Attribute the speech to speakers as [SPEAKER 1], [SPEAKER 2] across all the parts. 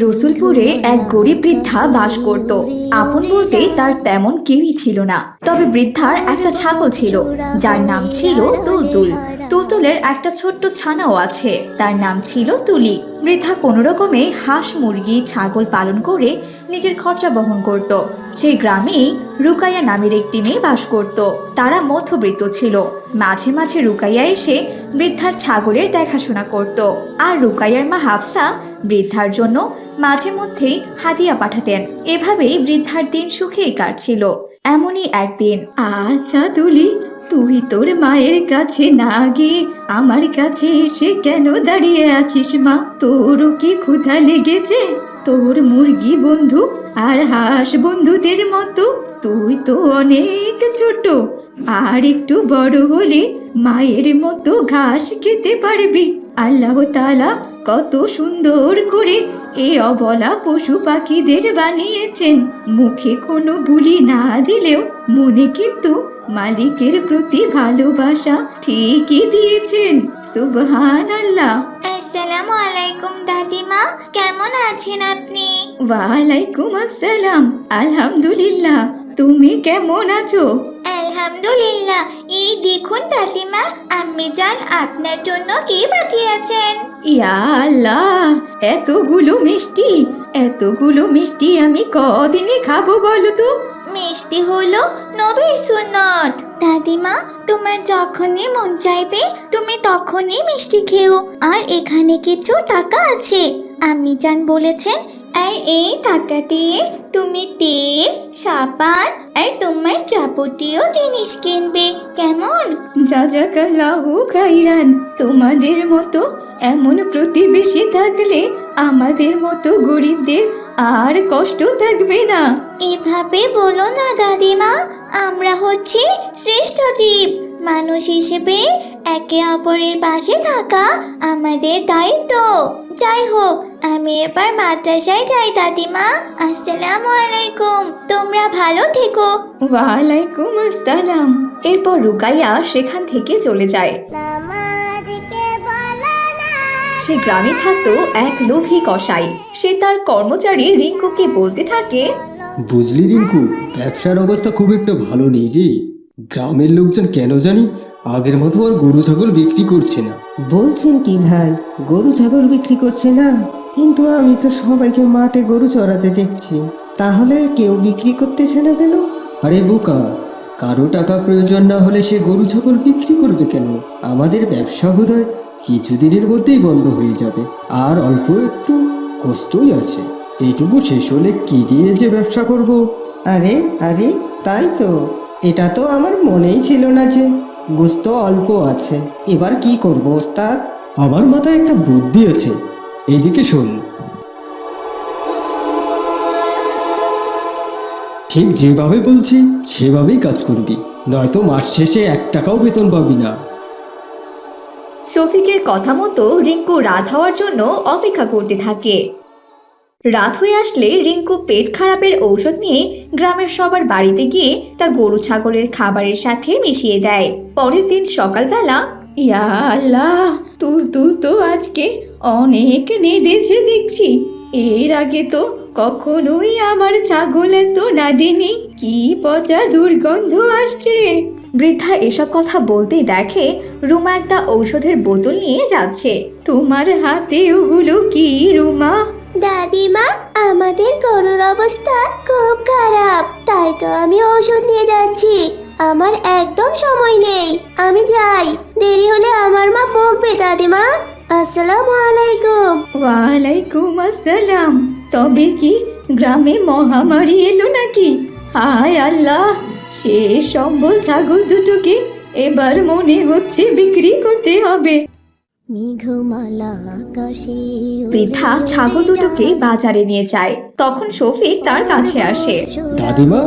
[SPEAKER 1] রসুলপুরে এক গরিব বৃদ্ধা বাস করত। আপন বলতে তার তেমন কেউই ছিল না। তবে বৃদ্ধার একটা ছাগল ছিল, যার নাম ছিল তুলতুল। তুলতুলের একটা ছোট্ট ছানাও আছে। তার নাম ছিল তুলি। বৃদ্ধা কোনো রকমে হাঁস, মুরগি, ছাগল পালন করে নিজের খরচা বহন করত। সেই গ্রামেই রুকাইয়া নামের একটি মেয়ে বাস করত। তারা মধ্যবিত্ত ছিল। মাঝে মাঝে রুকাইয়া এসে বৃদ্ধার ছাগলের দেখাশোনা করত। আর রুকাইয়ার মা হাফসা বৃদ্ধার জন্য মাঝে মধ্যেই হাদিয়া পাঠাতেন। এভাবেই বৃদ্ধার দিন সুখেই কাটছিল। এমনই একদিন আচ্ছা তুলি তুই তোর মায়ের কাছে না গিয়ে আমার কাছে এসে কেন দাঁড়িয়ে আছিস মা? তোরও কি ক্ষুধা লেগেছে? তোর মুরগি বন্ধু আর হাঁস বন্ধুদের মতো, তুই তো অনেক ছোট। আর একটু বড় হলে মায়ের মতো ঘাস খেতে পারবি। আল্লাহ তাআলা কত সুন্দর করে এ অবলা পশু পাখিদের বানিয়েছেন। মুখে কোনো বুলি না দিলেও মনে কিন্তু মালিকের প্রতি ভালোবাসা ঠিকই দিয়েছেন। সুবহান আল্লাহ
[SPEAKER 2] আসসালামু আলাইকুম দাদিমা কেমন আছেন আপনি?
[SPEAKER 1] ওয়ালাইকুম আসসালাম। আলহামদুলিল্লাহ। তুমি কেমন আছো?
[SPEAKER 2] আলহামদুলিল্লাহ। এই দেখুন দাদিমা আম্মি জান আপনার জন্য কি পাঠিয়েছেন?
[SPEAKER 1] ইয়া আল্লাহ এতগুলো মিষ্টি এতগুলো মিষ্টি আমি কদিনে খাব বলো তো?
[SPEAKER 2] মিষ্টি হলো নবীর সুন্নত। দাদিমা তোমার যখনই মন চাইবে তুমি তখনই মিষ্টি খেও। আর এখানে কিছু টাকা আছে। আম্মি জান বলেছেন আর এই টাকা দিয়ে তুমি তেল সাবান আর তোমার যাবতীয় জিনিস কিনবে। কেমন?
[SPEAKER 1] জাজাকাল্লাহু খাইরান। তোমাদের মতো এমন প্রতিবেশী থাকলে আমাদের মতো গরিবদের আর কষ্ট থাকবে না।
[SPEAKER 2] এভাবে বলো না দাদিমা আমরা হচ্ছে শ্রেষ্ঠ জীব। মানুষ হিসেবে একে অপরের পাশে থাকা আমাদের দায়িত্ব। যাই হোক আমি এবার মাদ্রাসায় যাই দাদিমা। আসসালামু আলাইকুম। তোমরা ভালো থেকো।
[SPEAKER 1] ওয়ালাইকুম আসসালাম। এরপর রুকাইয়া সেখান থেকে চলে যায়। সে গ্রামে থাকতো এক লোভী কসাই। সে তার কর্মচারী রিঙ্কুকে বলতে থাকে
[SPEAKER 3] বুঝলি রিঙ্কু ব্যবসার অবস্থা খুব একটা ভালো নেই রে। গ্রামের লোকজন কেন জানি আগের মতো আর গরু ছাগল বিক্রি করছে না।
[SPEAKER 4] বলছেন কি ভাই গরু ছাগল বিক্রি করছে না। কিন্তু আমি তো সবাইকে মাঠে গরু চড়াতে দেখছি। তাহলে কেউ বিক্রি করতেছে না কেন?
[SPEAKER 3] আরে বোকা কারও টাকা প্রয়োজন না হলে সে গরু ছাগল বিক্রি করবে কেন? আমাদের ব্যবসা বোধহয় কিছুদিনের মধ্যেই বন্ধ হয়ে যাবে। আর অল্প একটু কষ্টই আছে। এইটুকু শেষ হলে কি দিয়ে যে ব্যবসা করব?
[SPEAKER 4] আরে আরে তাই তো। এটা তো আমার মনেই ছিল না যে গুস্ত অল্প আছে। এবার কি করব, ওস্তাদ?
[SPEAKER 3] আমার মাথায় একটা বুদ্ধি আছে। এইদিকে শোন। ঠিক যেভাবে বলছি, সেভাবেই কাজ করবি। নয়তো মাস শেষে এক টাকাও বেতন পাবি না।
[SPEAKER 1] শফিকের কথা মতো রিঙ্কু রাত হওয়ার জন্য অপেক্ষা করতে থাকে। রাত হয়ে আসলে রিঙ্কু পেট খারাপের ঔষধ নিয়ে গ্রামের সবার বাড়িতে গিয়ে তা গরু ছাগলের খাবারের সাথে মিশিয়ে দেয়। পরের দিন সকালবেলা, ইয়া আল্লাহ তুল তুল তো আজকে অনেক নেদেছে দেখছি। এর আগে তো কখনোই আমার ছাগল এত নাদেনি। কি পচা দুর্গন্ধ আসছে? বৃদ্ধা এসব কথা বলতেই দেখে রুমা একটা ঔষধের বোতল নিয়ে যাচ্ছে। তোমার হাতে ওগুলো কি রুমা?
[SPEAKER 2] দাদিমা, আমাদের গরুর অবস্থা খুব খারাপ। তাই তো আমি ওষুধ নিয়ে যাচ্ছি। আমার একদম সময় নেই। আমি যাই। দেরি হলে আমার মা বকবে, দাদিমা। আসসালামু আলাইকুম।
[SPEAKER 1] ওয়ালাইকুম আসসালাম। তবে কি গ্রামে মহামারী এলো নাকি? হায় আল্লাহ! সে সম্বল ছাগল দুটোকে এবার মনে হচ্ছে বিক্রি করতে হবে। বৃদ্ধা ছাগল দুটোকে বাজারে নিয়ে যায়। তখন শফিক তার কাছে আসে।
[SPEAKER 3] দাদিমা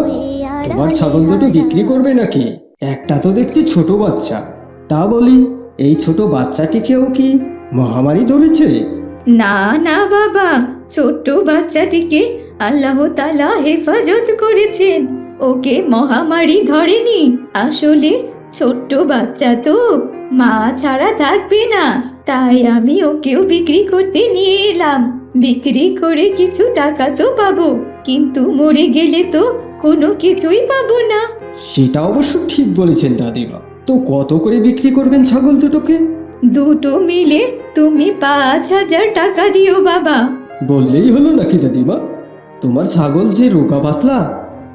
[SPEAKER 3] তোমার ছাগল দুটো বিক্রি করবে নাকি? একটা তো দেখছি ছোট বাচ্চা। তা বলি এই ছোট বাচ্চাটিকেও কি মহামারী ধরেছে?
[SPEAKER 1] না না বাবা ছোট্ট বাচ্চাটিকে আল্লাহ তালা হেফাজত করেছেন। ওকে মহামারী ধরেনি। আসলে ছোট্ট বাচ্চা তো মা ছাড়া থাকবে না। তাই আমি ওকেও বিক্রি করতে নিয়ে এলাম। বিক্রি করে কিছু টাকা তো পাবো কিন্তু মরে গেলে তো কোনো কিছুই পাবো না।
[SPEAKER 3] সেটা অবশ্য ঠিক বলেছেন দাদিমা। তো কত করে বিক্রি করবেন ছাগল দুটোকে?
[SPEAKER 1] দুটো মিলে তুমি পাঁচ হাজার টাকা দিও বাবা।
[SPEAKER 3] বললেই হলো নাকি দাদিমা? তোমার ছাগল যে রোগা পাতলা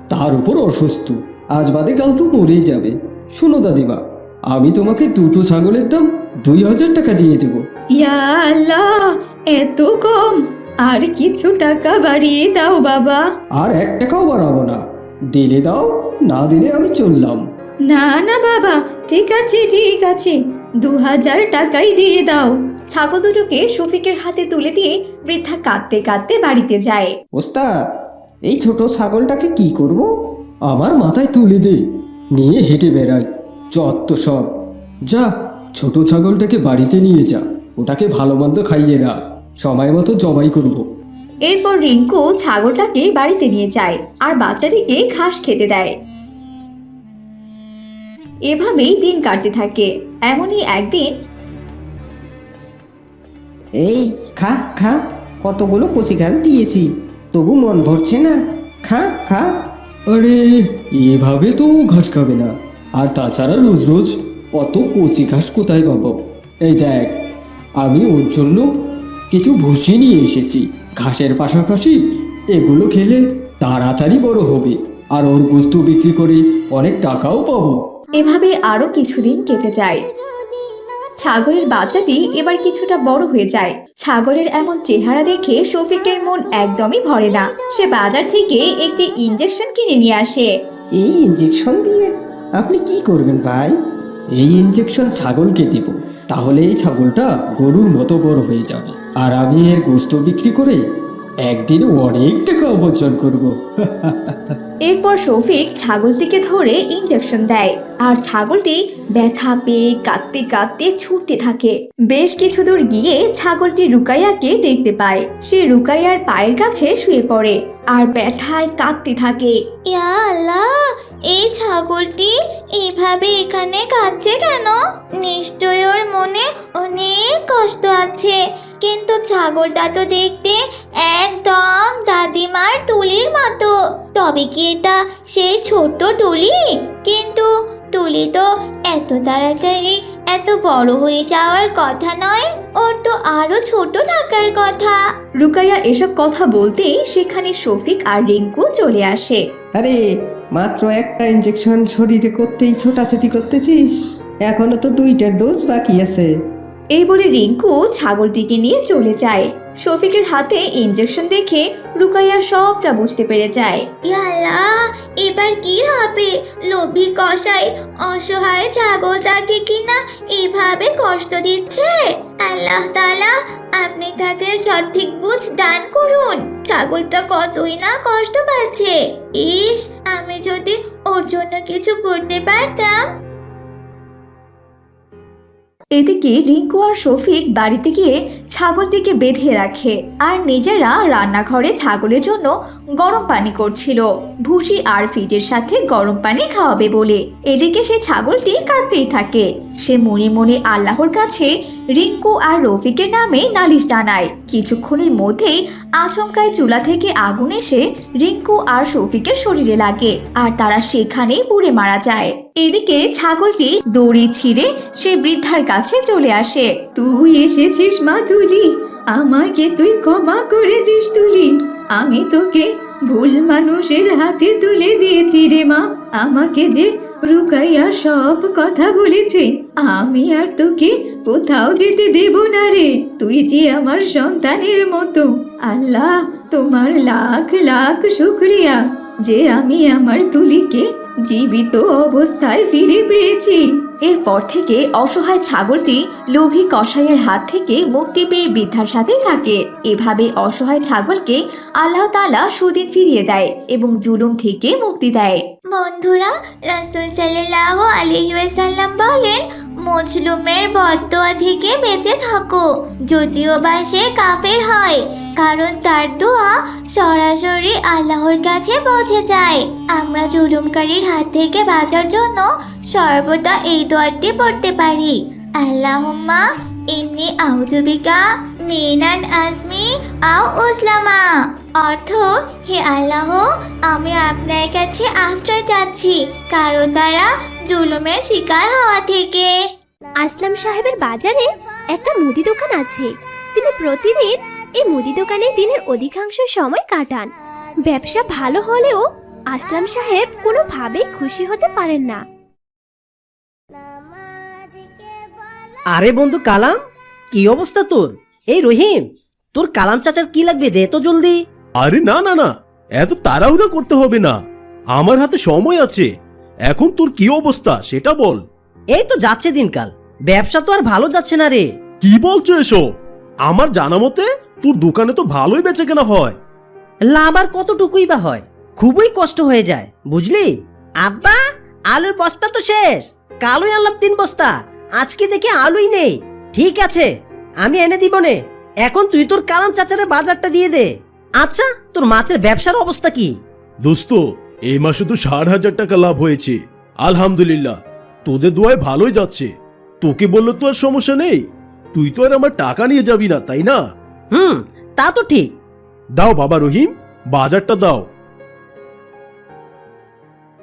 [SPEAKER 3] তার উপর অসুস্থ আজ বাদে কাল তো মরেই যাবে। শোনো দাদিমা আমি তোমাকে দুটো ছাগলের দাম দুই হাজার টাকা দিয়ে দেবো।
[SPEAKER 1] ইয়া আল্লাহ এত কম। আর কিছু টাকা বাড়িয়ে দাও বাবা।
[SPEAKER 3] আর এক টাকাও বাড়াবো না। দিলে দাও না দিলে আমি চললাম।
[SPEAKER 1] না না বাবা ঠিক আছে ঠিক আছে। দু হাজার টাকাই দিয়ে দাও। ছাগল দুটোকে শফিকের হাতে তুলে দিয়ে বৃদ্ধা কাঁদতে কাঁদতে বাড়িতে যায়।
[SPEAKER 4] ওস্তাদ এই ছোট ছাগলটাকে কি করব?
[SPEAKER 3] আমার মাথায় তুলে দে। নিয়ে হেঁটে বেড়াই যত সব। যা ছোট ছাগলটাকে বাড়িতে নিয়ে যা। ওটাকে ভালো মন্দ খাইয়ে না সময় মতো জবাই করব।
[SPEAKER 1] এরপর রিঙ্কু ছাগলটাকে বাড়িতে নিয়ে যায় আর বাচ্চাটিকে ঘাস খেতে দেয়। এভাবেই দিন কাটতে থাকে। এমনই একদিন
[SPEAKER 4] এই খা খা কতগুলো কচি ঘাস দিয়েছি। তবু মন ভরছে না। খা খা।
[SPEAKER 3] আরে এভাবে তো ঘাস খাবে না। আর তাছাড়া রোজ রোজ অত কচি ঘাস কোথায় পাবো? এই দেখ আমি ওর জন্য কিছু ভুসি নিয়ে এসেছি। ঘাসের পাশাপাশি এগুলো খেলে তাড়াতাড়ি বড় হবে আর ওর গোস্ত বিক্রি করে অনেক টাকাও পাবো।
[SPEAKER 1] এভাবে আরও কিছুদিন কেটে যায়। ছাগলের বাচ্চাটি এবার কিছুটা বড় হয়ে যায়। ছাগলের এমন চেহারা দেখে শফিকের মন একদমই ভরে না। সে বাজার থেকে একটি ইঞ্জেকশন কিনে নিয়ে আসে।
[SPEAKER 4] এই ইঞ্জেকশন দিয়ে আপনি কি করবেন ভাই?
[SPEAKER 3] এই ইঞ্জেকশন ছাগলকে দিব, তাহলে এই ছাগলটা গরুর মতো বড় হয়ে যাবে। আর আমি এর গোস্ত বিক্রি করে একদিন অনেক টাকা উপার্জন করব।
[SPEAKER 1] এরপর শফিক ছাগলটিকে ধরে ইঞ্জেকশন দেয়। আর ছাগলটি ব্যথা পেয়ে কাঁদতে কাঁদতে ছুটতে থাকে। বেশ কিছু দূর গিয়ে ছাগলটি রুকাইয়াকে দেখতে পায়। সে রুকাইয়ার পায়ের কাছে শুয়ে পড়ে আর ব্যথায় কাঁদতে থাকে।
[SPEAKER 2] ইয়া আল্লাহ এই ছাগলটি এভাবে এখানে কাঁদছে কেন? নিশ্চয় ওর মনে অনেক কষ্ট আছে। কিন্তু ছাগলটা তো দেখতে একদম দাদিমার তুলির মতো। তবে কি এটা সেই ছোট্ট তুলি? কিন্তু তুলি তো এত তাড়াতাড়ি এত বড় হয়ে যাওয়ার কথা নয় ওর তো আরও ছোট থাকার কথা।
[SPEAKER 1] রুকাইয়া এসব কথা বলতেই সেখানে শফিক আর রিঙ্কু চলে আসে।
[SPEAKER 4] আরে মাত্র একটা ইঞ্জেকশন শরীরে করতেই ছোটাছুটি করতেছিস? এখনও তো দুইটা ডোজ বাকি আছে।
[SPEAKER 1] এই বলে রিঙ্কু ছাগলটিকে নিয়ে চলে যায়। শফিকের হাতে ইঞ্জেকশন দেখে রুকাইয়া সবটা বুঝতে পেরে যায়।
[SPEAKER 2] ইয়াল্লা এবার কি হবে? লোভী কষাই অসহায় ছাগলটাকে কিনা এভাবে কষ্ট দিচ্ছে? আল্লাহ তাআলা আপনি তাদের সঠিক বুঝ দান করুন। ছাগলটা কতই না কষ্ট পাচ্ছে। ইস, আমি যদি ওর জন্য কিছু করতে পারতাম
[SPEAKER 1] এদিকে রিঙ্কু আর শফিক বাড়িতে গিয়ে ছাগলটিকে বেঁধে রাখে আর নিজেরা রান্নাঘরে ছাগলের জন্য গরম পানি করছিল। ভুসি আর ফিটের সাথে গরম পানি খাওয়াবে বলে। এদিকে সে ছাগলটি কাঁদতেই থাকে। সে মনে মনে আল্লাহর কাছে রিঙ্কু আর রফিকের নামে নালিশ জানায়। কিছুক্ষণের মধ্যেই আচমকায় চুলা থেকে আগুন এসে রিঙ্কু আর শফিকের শরীরে লাগে আর তারা সেখানেই পুড়ে মারা যায়। এদিকে ছাগলটি দড়ি ছিঁড়ে সে বৃদ্ধার কাছে চলে আসে। তুই এসেছিস, মা তুলি, আমাকে তুই ক্ষমা করে দিস তুলি। আমি তোকে ভুল মানুষের হাতে তুলে দিয়েছি রে মা। আমাকে যে রুকাইয়া সব কথা বলেছে, আমি আর তোকে কোথাও যেতে দেব না রে। তুই যে আমার সন্তানের মতো, আল্লাহ তোমার লাখ লাখ শুক্রিয়া যে আমি আমার তুলিকে জীবিত অবস্থায় ফিরে পেয়েছি। এরপর থেকে অসহায় ছাগলটি লোভী কসাইয়ের হাত থেকে মুক্তি পেয়ে বৃদ্ধার সাথে থাকে। এভাবে অসহায় ছাগলকে আল্লাহ তাআলা সুদিন ফিরিয়ে দেয় এবং জুলুম থেকে মুক্তি দেয়।
[SPEAKER 2] বন্ধুরা, রাসূল সাল্লাল্লাহু আলাইহি ওয়াসাল্লাম বলেন মজলুমের বদদোয়া থেকে বেঁচে থাকো, যদিও বা সে কাফের হয়। কারণ তার দোয়া সরাসরি আল্লাহর কাছে পৌঁছে যায়। আমরা জুলুমকারীর হাত থেকে বাঁচার জন্য সর্বদা এই দোয়াটি পড়তে পারি। আল্লাহুম্মা ইন্নি আউজুবিকা মিনান আজমি আও উসলামা। অর্থ, হে আল্লাহ, আমি আপনার কাছে আশ্রয় চাচ্ছি কারও দ্বারা জুলুমের শিকার হওয়া থেকে।
[SPEAKER 5] আসলাম সাহেবের বাজারে একটা মুদি দোকান আছে। তিনি প্রতিদিন এই মুদি দোকানে দিনের অধিকাংশ সময় কাটান। ব্যবসা ভালো হলেও আসলাম সাহেব কোনোভাবেই খুশি হতে পারেন না।
[SPEAKER 6] আরে বন্ধু কালাম কি অবস্থা তোর? এই রহিম তোর কালাম চাচার কি লাগবে দে তো জলদি।
[SPEAKER 7] আরে না না না এত তাড়াহুড়া করতে হবে না। আমার হাতে সময় আছে। এখন তোর কি অবস্থা সেটা বল।
[SPEAKER 6] এই তো যাচ্ছে দিনকাল। ব্যবসা তো আর ভালো যাচ্ছে না রে।
[SPEAKER 7] কি বলছো এসব? আমার জানা মতে তোর দোকানে তো ভালোই বেচে কেনা হয়।
[SPEAKER 6] লাভ আর কতটুকুই বা হয়? খুবই কষ্ট হয়ে যায় বুঝলি? আব্বা আলুর বস্তা তো শেষ। কালোই আনলাম তিন বস্তা। আজকে দেখে আলুই নেই। ঠিক আছে আমি এনে দিব নে। এখন তুই তোর কালাম চাচারে বাজারটা দিয়ে দে। আচ্ছা তোর মাছের ব্যবসার অবস্থা কি?
[SPEAKER 7] দোস্ত এই মাসে তো ষাট হাজার টাকা লাভ হয়েছে। আলহামদুলিল্লাহ তোদের দোয়ায় ভালোই যাচ্ছে। তোকে বললে তো আর সমস্যা নেই। তুই তো আর আমার টাকা নিয়ে যাবি না তাই না?
[SPEAKER 6] হুম তা তো ঠিক।
[SPEAKER 7] দাও বাবা রহিম বাজারটা দাও।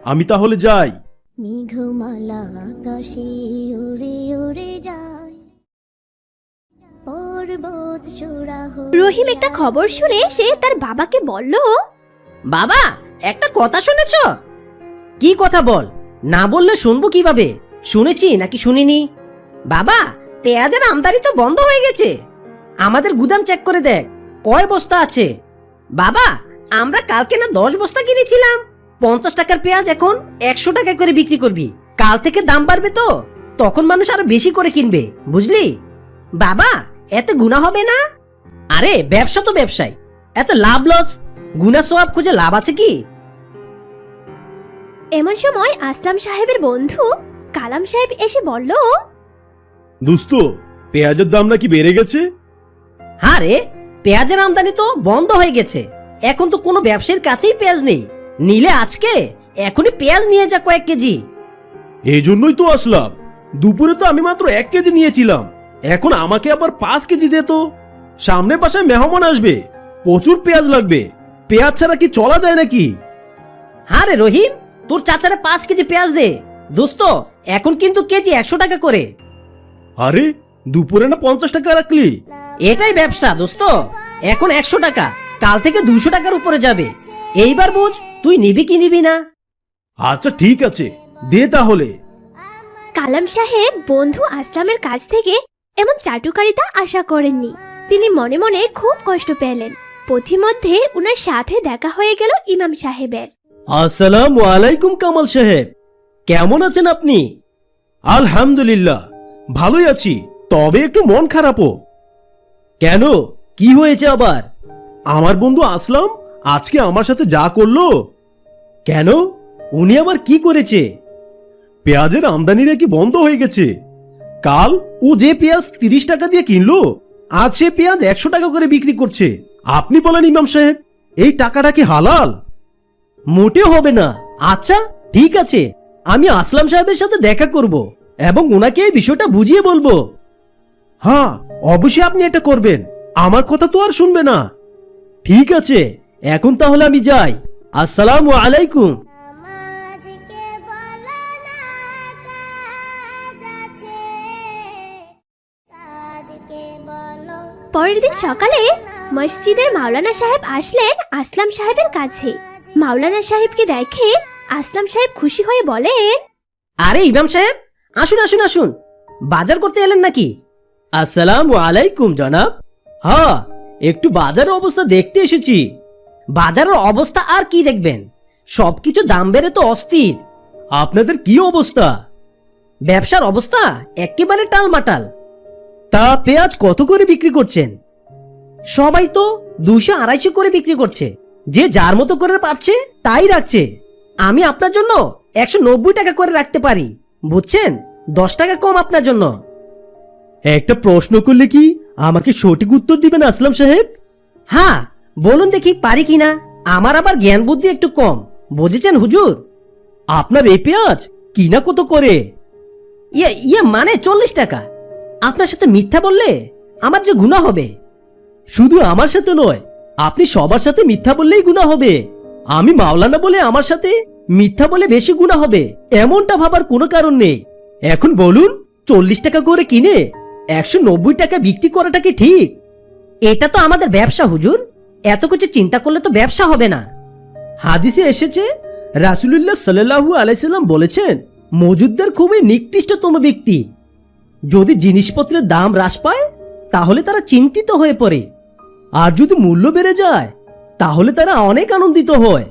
[SPEAKER 7] আমি তাহলে যাই।
[SPEAKER 5] মেঘমালা আকাশে উড়ে উড়ে যায়। পর্বত রহিম একটা খবর শুনে সে তার বাবাকে বলল
[SPEAKER 6] বাবা একটা কথা শুনেছ? কি কথা বল? না বললে শুনব কীভাবে? শুনেছি নাকি শুনিনি? বাবা পেঁয়াজের আমদানি তো বন্ধ হয়ে গেছে। আমাদের গুদাম চেক করে দেখ। কয় বস্তা আছে? বাবা আমরা কালকে না দশ বস্তা কিনেছিলাম। পঞ্চাশ টাকার পেঁয়াজ এখন একশো টাকা করে বিক্রি করবি। কাল থেকে দাম বাড়বে তো। তখন মানুষ আরও বেশি করে কিনবে বুঝলি? বাবা এত গুণা হবে না? আরে ব্যবসা তো ব্যবসায়। এত লাভ লস গুনা সোয়াব খুঁজে লাভ আছে কি?
[SPEAKER 5] এমন সময় আসলাম সাহেবের বন্ধু কালাম সাহেব এসে বলল
[SPEAKER 7] দোস্ত পেঁয়াজের দাম নাকি বেড়ে গেছে?
[SPEAKER 6] হ্যাঁ রে পেঁয়াজের আমদানি তো বন্ধ হয়ে গেছে। এখন তো কোনো ব্যবসায়ীর কাছেই পেঁয়াজ নেই। নিলে আজকে এখনই পেঁয়াজ নিয়ে যা কয়েক কেজি।
[SPEAKER 7] এই জন্যই তো আসলাম। দুপুরে তো আমি মাত্র এক কেজি নিয়েছিলাম। এখন আমাকে আবার পাঁচ কেজি দে তো। সামনে পাশে মেহমান আসবে। প্রচুর পেঁয়াজ লাগবে। পেঁয়াজ ছাড়া কি চলা যায় নাকি?
[SPEAKER 6] হ্যাঁ রে রহিম তোর চাচারে পাঁচ কেজি পেঁয়াজ দে। দোস্ত এখন কিন্তু কেজি একশো টাকা করে।
[SPEAKER 7] আরে দুপুরে না পঞ্চাশ টাকা রাখলি?
[SPEAKER 6] এটাই ব্যবসা দোস্ত। এখন একশো টাকা কাল থেকে দুশো টাকার উপরে যাবে। এইবার বুঝ তুই নিবি কি নিবি না?
[SPEAKER 7] আচ্ছা ঠিক আছে। দে তাহলে।
[SPEAKER 5] কালাম সাহেব বন্ধু আসলামের কাছ থেকে এমন চাটুকারিতা আশা করেননি। তিনি মনে মনে খুব কষ্ট পেলেন। পথিমধ্যে উনার সাথে দেখা হয়ে গেল ইমাম সাহেবের।
[SPEAKER 7] আসসালামু আলাইকুম কামাল সাহেব। কেমন আছেন আপনি? আলহামদুলিল্লাহ ভালোই আছি। তবে একটু মন খারাপও। কেন? কি হয়েছে আবার? আমার বন্ধু আসলাম, আজকে আমার সাথে যা করল। কেন? উনি আবার কি করেছে? পেঁয়াজের আমদানি নাকি বন্ধ হয়ে গেছে? কাল ও যে পেঁয়াজ তিরিশ টাকা দিয়ে কিনলো, আজ সে পেঁয়াজ একশো টাকা করে বিক্রি করছে। আপনি বলেন ইমাম সাহেব, এই টাকাটা কি হালাল? মোটেও হবে না। আচ্ছা ঠিক আছে। আমি আসলাম সাহেবের সাথে দেখা করব এবং ওনাকে এই বিষয়টা বুঝিয়ে বলব। হ্যাঁ অবশ্যই আপনি এটা করবেন। আমার কথা তো আর শুনবে না। ঠিক আছে এখন তাহলে আমি যাই। আসসালামু আলাইকুম।
[SPEAKER 5] পরের দিন সকালে মসজিদের মাওলানা সাহেব আসলেন আসলাম সাহেবের কাছে। মাওলানা সাহেবকে দেখে আসলাম সাহেব খুশি হয়ে বলেন
[SPEAKER 6] আরে ইমাম সাহেব আসুন আসুন আসুন। বাজার করতে এলেন নাকি? আসসালামু আলাইকুম, জনাব। হ্যাঁ একটু বাজারের অবস্থা দেখতে এসেছি। বাজারের অবস্থা আর কি দেখবেন? সবকিছু দাম বেড়ে তো অস্থির। আপনাদের কি অবস্থা? ব্যবসার অবস্থা একেবারে টালমাটাল। তা পেঁয়াজ কত করে বিক্রি করছেন? সবাই তো দুশো আড়াইশো করে বিক্রি করছে। যে যার মতো করে পারছে, তাই রাখছে। আমি আপনার জন্য একশো নব্বই টাকা করে রাখতে পারি। বুঝছেন? দশ টাকা কম আপনার জন্য। একটা প্রশ্ন করলে কি আমাকে সঠিক উত্তর দিবেন আসলাম সাহেব? হ্যাঁ বলুন দেখি পারি কিনা। আমার আবার জ্ঞান বুদ্ধি একটু কম। বুঝেছেন হুজুর? আপনার এই পেঁয়াজ কিনা কত করে? ইয়ে ইয়ে মানে চল্লিশ টাকা।
[SPEAKER 8] আপনার সাথে মিথ্যা বললে আমার যে গুণা হবে।
[SPEAKER 6] শুধু আমার সাথে নয় আপনি সবার সাথে মিথ্যা বললেই গুণা হবে। আমি মাওলানা বলে আমার সাথে মিথ্যা বলে বেশি গুণা হবে এমনটা ভাবার কোনো কারণ নেই। এখন বলুন চল্লিশ টাকা করে কিনে একশো নব্বই টাকা বিক্রি করাটা কি ঠিক?
[SPEAKER 8] এটা তো আমাদের ব্যবসা, হুজুর। এত কিছু চিন্তা করলে তো ব্যবসা হবে না।
[SPEAKER 6] হাদিসে এসেছে, রাসুলুল্লাহ সাল্লাহু আলাইসাল্লাম বলেছেন, মজুদদার খুবই নিকৃষ্টতম ব্যক্তি। যদি জিনিসপত্রের দাম হ্রাস পায়, তাহলে তারা চিন্তিত হয়ে পড়ে। আর যদি মূল্য বেড়ে যায়, তাহলে তারা অনেক আনন্দিত হয়।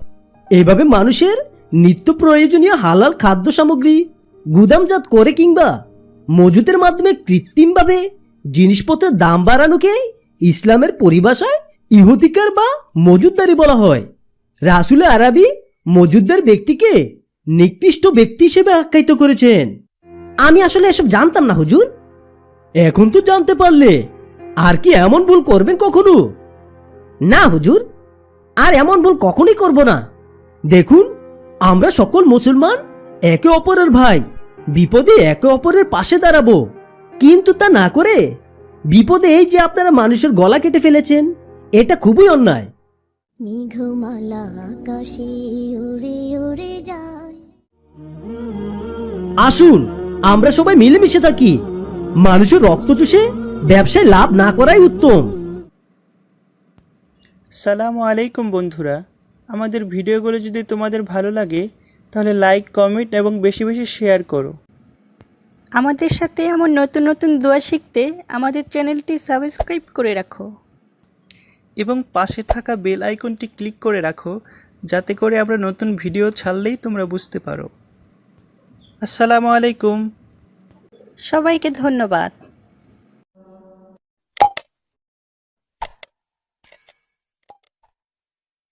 [SPEAKER 6] এভাবে মানুষের নিত্য প্রয়োজনীয় হালাল খাদ্য সামগ্রী, গুদামজাত করে কিংবা মজুতের মাধ্যমে কৃত্রিমভাবে জিনিসপত্রের দাম বাড়ানোকে ইসলামের পরিভাষায় ইহুতিকার বা মজুদদারি বলা হয়। রাসুলে আরবি মজুদদার ব্যক্তিকে নিকৃষ্ট ব্যক্তি হিসেবে আখ্যায়িত করেছেন।
[SPEAKER 8] আমি আসলে এসব জানতাম না, হুজুর।
[SPEAKER 6] এখন তো জানতে পারলে আর কি এমন ভুল করবেন কখনো?
[SPEAKER 8] না, হুজুর, আর এমন ভুল কখনোই করব না।
[SPEAKER 6] দেখুন, আমরা সকল মুসলমান একে অপরের ভাই। বিপদে একে অপরের পাশে দাঁড়াবো। কিন্তু তা না করে বিপদে এই যে আপনারা মানুষের গলা কেটে ফেলেছেন এটা খুবই অন্যায়।
[SPEAKER 9] মেঘমালা আকাশে উড়ে উড়ে যায়।
[SPEAKER 6] আসুন আমরা সবাই মিলেমিশে থাকি। মানুষের রক্ত চুষে ব্যবসায় লাভ না করাই উত্তম।
[SPEAKER 10] সালামু আলাইকুম বন্ধুরা। আমাদের ভিডিওগুলো যদি তোমাদের ভালো লাগে তাহলে লাইক কমেন্ট এবং বেশি বেশি শেয়ার করো। আমাদের সাথে এমন নতুন নতুন দোয়া শিখতে আমাদের চ্যানেলটি সাবস্ক্রাইব করে রাখো। এবং পাশে থাকা বেল আইকনটি ক্লিক করে রাখো যাতে করে আমরা নতুন ভিডিও ছাড়লেই তোমরা বুঝতে পারো। আসসালামু আলাইকুম। সবাইকে ধন্যবাদ।